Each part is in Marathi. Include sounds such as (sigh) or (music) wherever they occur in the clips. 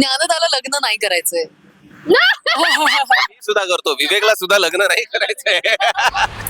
ज्ञानदाला लग्न नाही करायचंय. मी सुद्धा करतो. विवेकला सुद्धा लग्न नाही करायचंय.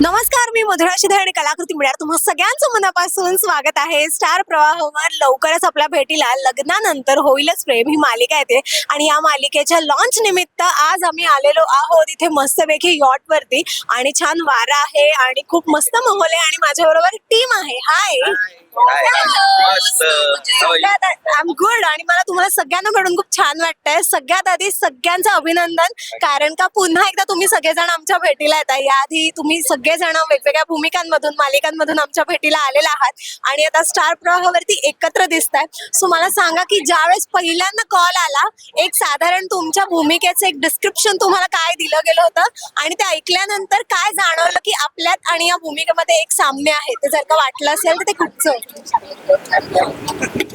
नमस्कार मी मधुरा शिधे आणि कलाकृती मिळणार तुम्हा सगळ्यांचं मनापासून स्वागत आहे. स्टार प्रवाहवर लवकरच आपल्या भेटीला लग्नानंतर होईलच प्रेम. ही मालिका येते आणि या मालिकेच्या लॉन्च निमित्त आज आम्ही आलेलो आहोत इथे मस्तपैकी यॉट वरती आणि छान वारा आहे आणि खूप मस्त माहोल आहे आणि माझ्या बरोबर टीम आहे हाय मस्त. are you? I am good आणि मला तुम्हाला सगळ्यांना भेटून खूप छान वाटतंय. सगळ्यात आधी सगळ्यांचं अभिनंदन. कारण का पुन्हा एकदा तुम्ही सगळेजण आमच्या भेटीला येता याआधी तुम्ही सगळेजण वेगवेगळ्या भूमिकांमधून मालिकांमधून आमच्या भेटीला आलेला आहात. आणि आता स्टार प्रवाहावरती एकत्र दिसताय. सो मला सांगा की ज्यावेळेस पहिल्यांदा कॉल आला एक साधारण तुमच्या भूमिकेचं एक डिस्क्रिप्शन तुम्हाला काय दिलं गेलं होतं? आणि ते ऐकल्यानंतर काय जाणवलं की आपल्यात आणि या भूमिकेमध्ये एक साम्य आहे? ते जर का वाटलं असेल तर ते कुठचं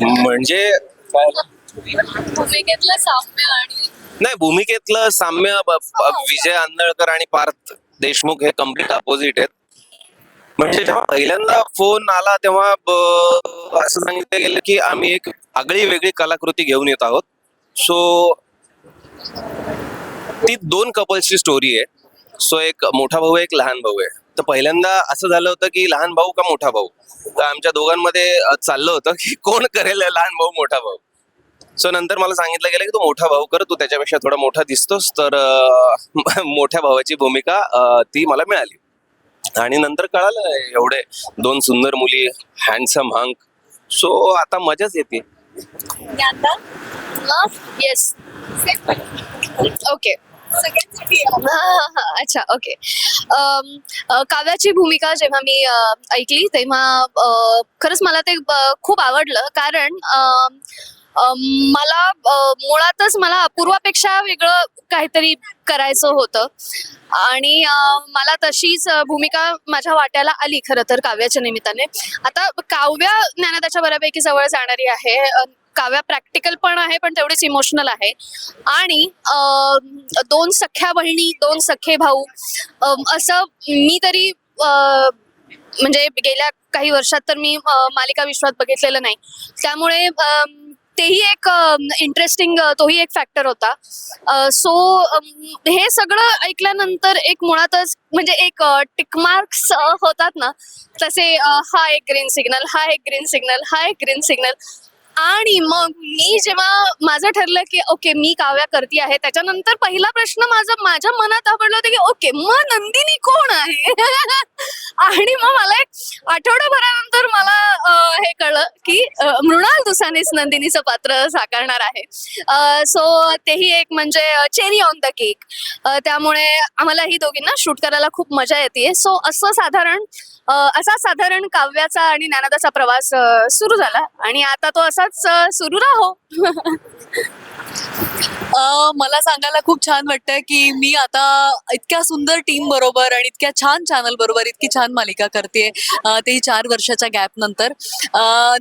म्हणजे भूमिकेतलं साम्य आणि नाही भूमिकेतलं साम्य ब- ब- विजय आंदळकर आणि पार्थ देशमुख हे कंप्लीट अपोजिट आहेत. म्हणजे जेव्हा पहिल्यांदा फोन आला तेव्हा ब- असं सांगितलं गेलं की आम्ही एक आगळी वेगळी कलाकृती घेऊन येत आहोत. सो ती दोन कपल्सची स्टोरी आहे. सो एक मोठा भाऊ आहे एक लहान भाऊ आहे. तर पहिल्यांदा असं झालं होतं की लहान भाऊ का मोठा भाऊ? तर आमच्या दोघांमध्ये चाललं होतं की कोण करेल लहान भाऊ मोठा भाऊ? सो नंतर मला सांगितलं गेलं की तू मोठा भाऊ कर तू त्याच्यापेक्षा थोडा मोठा दिसतोस तर (laughs) मोठ्या भावाची भूमिका ती मला मिळाली. आणि नंतर कळालं एवढे दोन सुंदर मुली हँडसम हंक सो आता मजाच येते. ओके सगळ्यांसाठी अच्छा ओके काव्याची भूमिका जेव्हा मी ऐकली तेव्हा खरंच मला ते खूप आवडलं. कारण मला मुळातच मला अपूर्वापेक्षा वेगळं काहीतरी करायचं होतं. आणि मला तशीच भूमिका माझ्या वाट्याला आली खरं तर काव्याच्या निमित्ताने. आता काव्या ज्ञानदाच्या बऱ्यापैकी जवळ जाणारी आहे. काव्या प्रॅक्टिकल पण आहे पण तेवढीच इमोशनल आहे. आणि दोन सख्या बहिणी दोन सखे भाऊ असं मी तरी म्हणजे गेल्या काही वर्षात तर मी मालिका विश्वात बघितलेलं नाही. त्यामुळे तेही एक इंटरेस्टिंग तोही एक फॅक्टर होता. सो हे सगळं ऐकल्यानंतर एक मुळातच म्हणजे एक टिकमार्क्स होतात ना तसे हा एक ग्रीन सिग्नल हा एक ग्रीन सिग्नल हा एक ग्रीन सिग्नल आणि मग मी जेव्हा माझं ठरलं की ओके मी काव्या करते आहे त्याच्यानंतर पहिला प्रश्न माझा माझ्या मनात आवडला होता की ओके मग नंदिनी कोण आहे? (laughs) आणि मग मला एक आठवड्याभरानंतर मला हे कळलं की मृणाल दुसानेच नंदिनीचं पात्र साकारणार आहे. सो तेही एक म्हणजे चेरी ऑन द केक त्यामुळे आम्हाला ही दोघींना शूट करायला खूप मजा येते सो असं साधारण असा साधारण काव्याचा आणि ज्ञानदाचा प्रवास सुरू झाला. आणि आता तो असाच सुरू राहो. मला सांगायला खूप छान वाटतंय की मी आता इतक्या सुंदर टीम बरोबर आणि इतक्या छान चॅनल बरोबर इतकी छान मालिका करते तेही चार वर्षाच्या गॅप नंतर.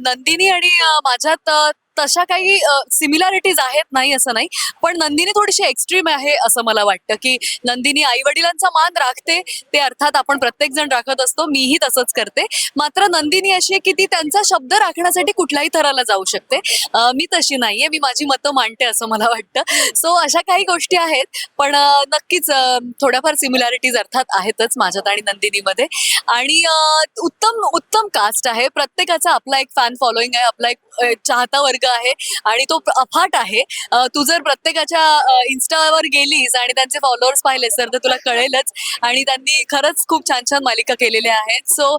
नंदिनी आणि माझ्यात तशा काही सिमिलॅरिटीज आहेत नाही असं नाही. पण नंदिनी थोडीशी एक्स्ट्रीम आहे असं मला वाटतं की नंदिनी आई वडिलांचा मान राखते ते अर्थात आपण प्रत्येक जण राखत असतो मीही तसंच करते. मात्र नंदिनी अशी आहे की ती त्यांचा शब्द राखण्यासाठी कुठल्याही थराला जाऊ शकते. मी तशी नाहीये मी माझी मतं मांडते असं मला वाटतं. सो अशा काही गोष्टी आहेत. पण नक्कीच थोड्याफार सिमिलॅरिटीज अर्थात आहेतच माझ्यात आणि नंदिनीमध्ये. आणि उत्तम उत्तम कास्ट आहे. प्रत्येकाचा आपला एक फॅन फॉलोईंग आहे आपला एक चाहता वर्ग आहे आणि तो अफाट आहे. तू जर प्रत्येकाच्या इन्स्टावर गेलीस आणि त्यांचे फॉलोअर्स पाहिलेस तर तुला कळेलच. आणि त्यांनी खरंच खूप छान छान मालिका केलेल्या आहेत. सो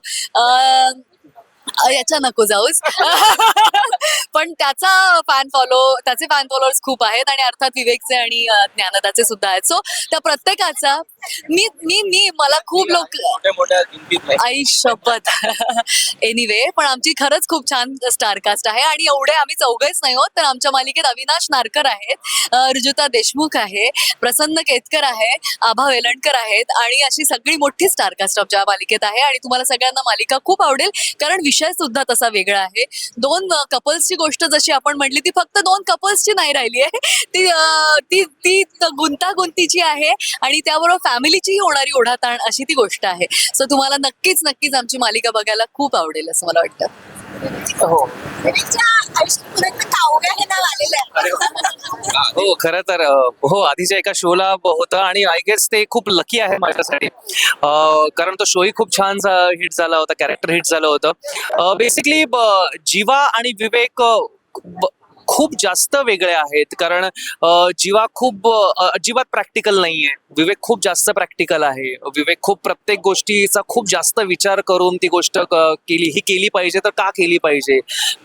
याच्या नको जाऊस. (laughs) पण त्याचा फॅन फॉलो त्याचे फॅन फॉलोअर्स खूप आहेत आणि अर्थात विवेकचे आणि ज्ञानदाचे सुद्धा आहेत. सो त्या प्रत्येकाचा मी मी मी मला खूप लोक आई शपथ. एनिवे पण आमची खरंच खूप छान स्टारकास्ट आहे आणि एवढे आम्ही चौघेच नाही होत तर आमच्या मालिकेत अविनाश नारकर आहेत ऋजुता देशमुख आहे प्रसन्न केतकर आहे आभा वेलणकर आहेत आणि अशी सगळी मोठी स्टारकास्ट आमच्या मालिकेत आहे आणि तुम्हाला सगळ्यांना मालिका खूप आवडेल कारण विषय सुद्धा तसा वेगळा आहे. दोन कपल्सची गोष्ट जशी आपण म्हटली ती फक्त दोन कपल्सची नाही राहिली आहे. ती ती ती गुंतागुंतीची आहे आणि त्याबरोबर फॅमिलीची होणारी ओढाताण अशी ती गोष्ट आहे. सो तुम्हाला नक्कीच नक्कीच आमची मालिका बघायला खूप आवडेल असं मला वाटतं. हो. हे खरं तर हो आधीच्या एका शोला होतं आणि आय गेस ते खूप लकी आहे माझ्यासाठी. कारण तो शोही खूप छान हिट झाला होता कॅरेक्टर हिट झालं होतं. बेसिकली जीवा आणि विवेक खूप जास्त वेगळे आहेत कारण जीवा खूप अजिबात प्रॅक्टिकल नाही आहे विवेक खूप जास्त प्रॅक्टिकल आहे. विवेक खूप प्रत्येक गोष्टीचा खूप जास्त विचार करून ती गोष्ट केली ही केली पाहिजे तर का केली पाहिजे?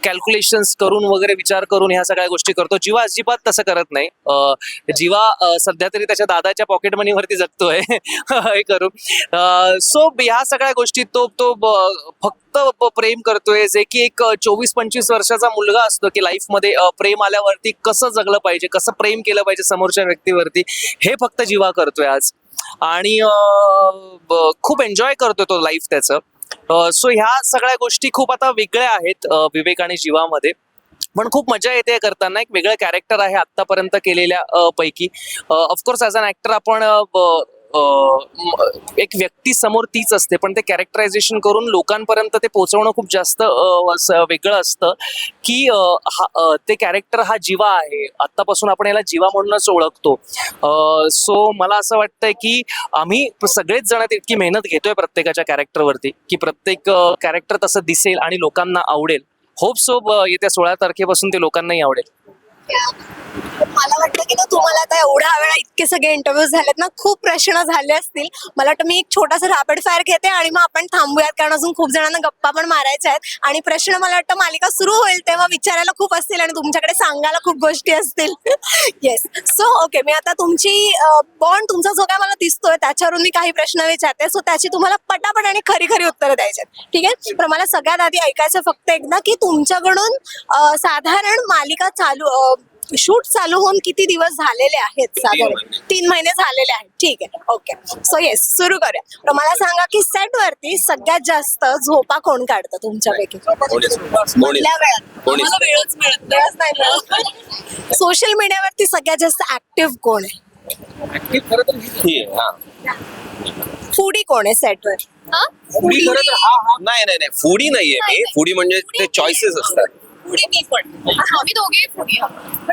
कॅल्क्युलेशन्स करून वगैरे विचार करून ह्या सगळ्या गोष्टी करतो. जीवा अजिबात तसं करत नाही. जीवा सध्या तरी त्याच्या दादाच्या पॉकेट मनीवरती जगतोय. (laughs) हे करून. सो ह्या सगळ्या गोष्टी तो तो फक्त प्रेम करतोय. जे की एक चोवीस पंचवीस वर्षाचा मुलगा असतो की लाईफमध्ये प्रेम आल्यावरती कसं जगलं पाहिजे कसं प्रेम केलं पाहिजे समोरच्या व्यक्तीवरती हे फक्त जीवा करतोय आज. आणि खूप एन्जॉय करतोय तो लाईफ त्याचं. सो ह्या सगळ्या गोष्टी खूप आता वेगळ्या आहेत विवेक आणि जीवामध्ये. पण खूप मजा येते करताना. एक वेगळं कॅरेक्टर आहे आतापर्यंत केलेल्या पैकी. ऑफकोर्स ॲज अन ऍक्टर आपण एक व्यक्ती समोर तीच असते पण ते कॅरेक्टरायझेशन करून लोकांपर्यंत ते पोहोचवणं खूप जास्त वेगळं असतं की हा ते कॅरेक्टर हा जीवा आहे. आत्तापासून आपण याला जीवा म्हणूनच ओळखतो. सो मला असं वाटतंय की आम्ही सगळेच जण इतकी मेहनत घेतोय प्रत्येकाच्या कॅरेक्टरवरती की प्रत्येक कॅरेक्टर तसं दिसेल आणि लोकांना आवडेल. होप सो येत्या सोळा तारखेपासून ते लोकांनाही आवडेल. मला वाटतं की ना तुम्हाला आता एवढा वेळा इतके सगळे इंटरव्ह्यू झालेत ना खूप प्रश्न झाले असतील. मला वाटतं मी एक छोटासा रॅपिड फायर घेते आणि मग आपण थांबूयात कारण अजून खूप जणांना गप्पा पण मारायच्या आहेत. आणि प्रश्न मला वाटतं मालिका सुरू होईल तेव्हा विचारायला खूप असतील आणि तुमच्याकडे सांगायला खूप गोष्टी असतील. येस सो ओके मी आता तुमची बॉन्ड तुमचा जो काय मला दिसतोय त्याच्यावरून मी काही प्रश्न विचारते. सो त्याची तुम्हाला पटापट आणि खरी खरी उत्तरं द्यायची आहेत. ठीक आहे? तर मला सगळ्यात आधी ऐकायचं फक्त एकदा की तुमच्याकडून साधारण मालिका चालू शूट चालू होऊन किती दिवस झालेले आहेत साधारण? महिने. तीन महिने झालेले आहेत. ठीक आहे. ओके सो येस सुरू करूया. तर मला सांगा की सेट वरती सगळ्यात जास्त झोपा कोण काढतं तुमच्यापैकी? कोणीच कोणीच कुठल्या वेळात कोणीच मला वेळच मिळत नाही. सोशल मीडियावरती सगळ्यात जास्त ऍक्टिव्ह कोण आहे? ही आहे, हा. फूडी कोण आहे सेटवर हा? फुडी हा नाही नाही नाही. फुडी नाहीये मी. फुडी म्हणजे ते चॉईसेस असतात. पुढे मी पण. आम्ही दोघे पुढे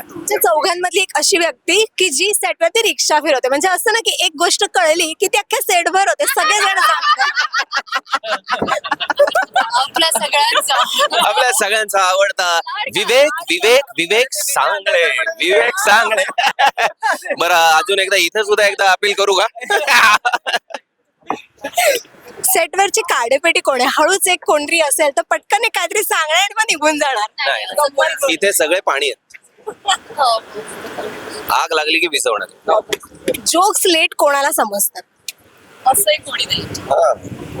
तुमच्या चौघांमधली एक अशी व्यक्ती की जी सेटवरती रिक्षा फिरवते. म्हणजे असं ना की एक गोष्ट कळली की ती अख्ख्या सेटभर होते. सगळेजण आपल्या सगळ्यांचा. आपल्या सगळ्यांचा आवडता विवेक विवेक विवेक सांगळे विवेक सांगळे बरं अजून एकदा इथं सुद्धा एकदा अपील करू का? सेटवरची काडेपेटी कोण आहे? हळूच एक कोणतरी असेल तर पटकन एक काहीतरी सांगणार आणि मग निघून जाणार. नाही. इथे सगळे पाणी आहेत. आग लागली की विझवणार. जोक्स लेट कोणाला समजतात? असंही कोणी नाही.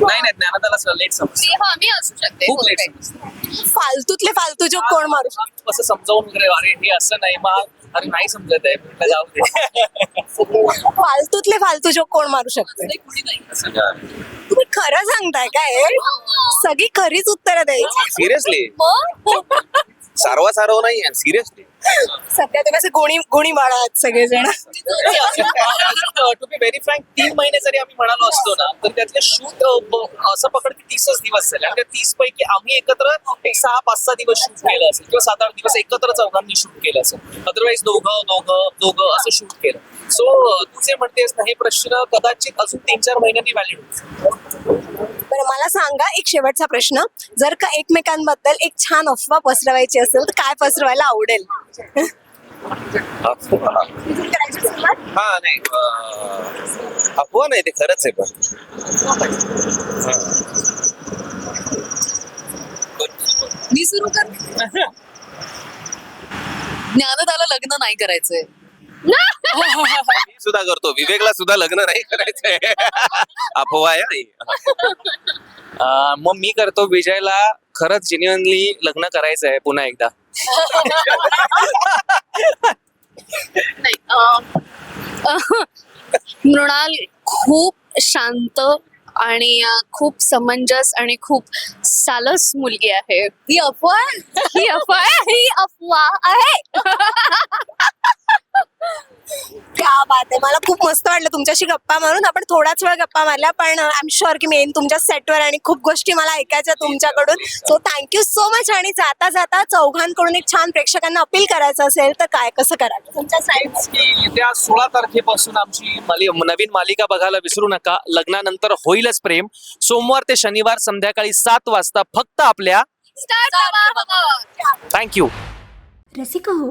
नाही नाही ज्ञानदाला लेट समजतं. हा मी असू शकते. खूप लेट काय. समजतं. फालतूतले फालतू जोक कोण मारू शकतो? असं समजावून वगैरे अरे हे असं नाही मग अरे नाही समजत आहे म्हटलं जाऊ दे. फालतूतले फालतू जोक कोण मारू शकतो? असंही कोणी नाही. तुम्ही खरं सांगताय काय? सगळी खरीच उत्तरं द्यायची. सिरियसली? सारवा सारव नाही सिरियसली सध्या तुम्ही असे गोणी गोणी बाळा आहात सगळेजण. टू बी व्हेरी फ्रँक तीन महिने जरी आम्ही म्हणालो असतो ना तर त्यातले शूट असं पकड की तीसच दिवस झाले. आणि त्या तीस पैकी आम्ही एकत्र एक सहा पाच सहा दिवस शूट केलं असेल. किंवा सात आठ दिवस एकत्र चौघांनी शूट केलं असेल. अदरवाईज दोघं दोघं दोघं असं शूट केलं. सो तू जे म्हणतेस ना हे प्रश्न कदाचित अजून तीन चार महिन्यांनी व्हॅलिड होईल बरं मला सांगा एक शेवटचा प्रश्न. जर का एकमेकांबद्दल एक छान अफवा पसरवायची असेल तर काय पसरवायला आवडेल? करायची सुरुवात? हा नाही अं, अफवा नाही ते खरंच आहे पण. मी सुरू कर. ज्ञानदाला लग्न नाही करायचंय. मी सुद्धा करतो. विवेकला सुद्धा लग्न नाही करायचंय. अफवा आहे अं, मग मी करतो विजयला खरंच जेन्युअनली लग्न करायचं आहे पुन्हा एकदा. नाही अं, अं, मृणाल खूप शांत आणि अं, खूप समंजस आणि खूप सालस मुलगी आहे. ही अफवा ही अफवा ही अफवा आहे? क्या बात आहे. मला खूप मस्त वाटलं तुमच्याशी गप्पा मारून. आपण थोडाच वेळ गप्पा मारल्या पण आय एम शुअर की मेन तुमच्या सेटवर आणि खूप गोष्टी मला ऐकायच्या तुमच्याकडून. सो थँक्यू सो मच आणि जाता जाता चौघांकडून एक छान प्रेक्षकांना अपील करायचं असेल तर काय कसं करायचं? तुमच्या साईड येत्या सोळा तारखेपासून आमची माली नवीन मालिका बघायला विसरू नका. लग्नानंतर होईलच प्रेम. सोमवार ते शनिवार संध्याकाळी सात वाजता फक्त आपल्या थँक्यू रसिका हो